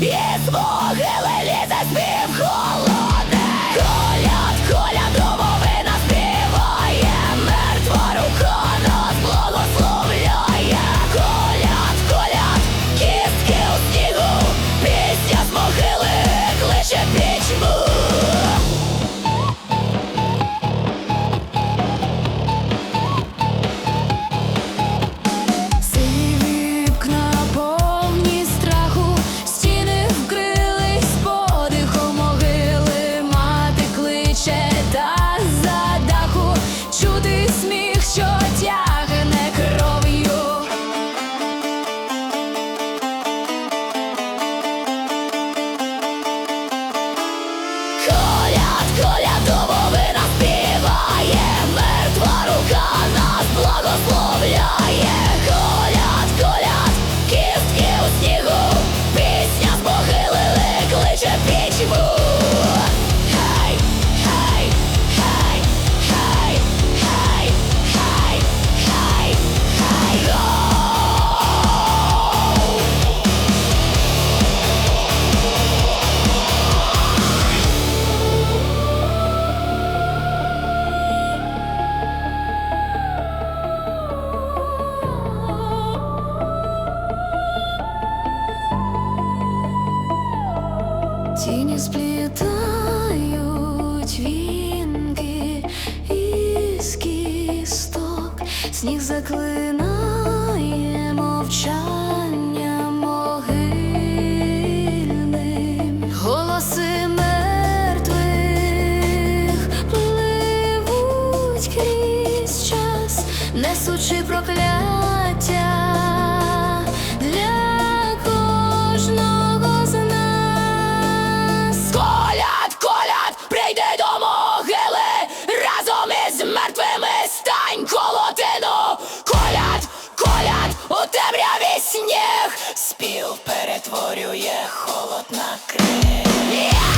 Yes, Lord! yeah. Тіні сплітають вінки із кісток, сніг заклинає мовчання могильним, голоси мертвих пливуть крізь час, несучи прокляття. перетворює холод на крик.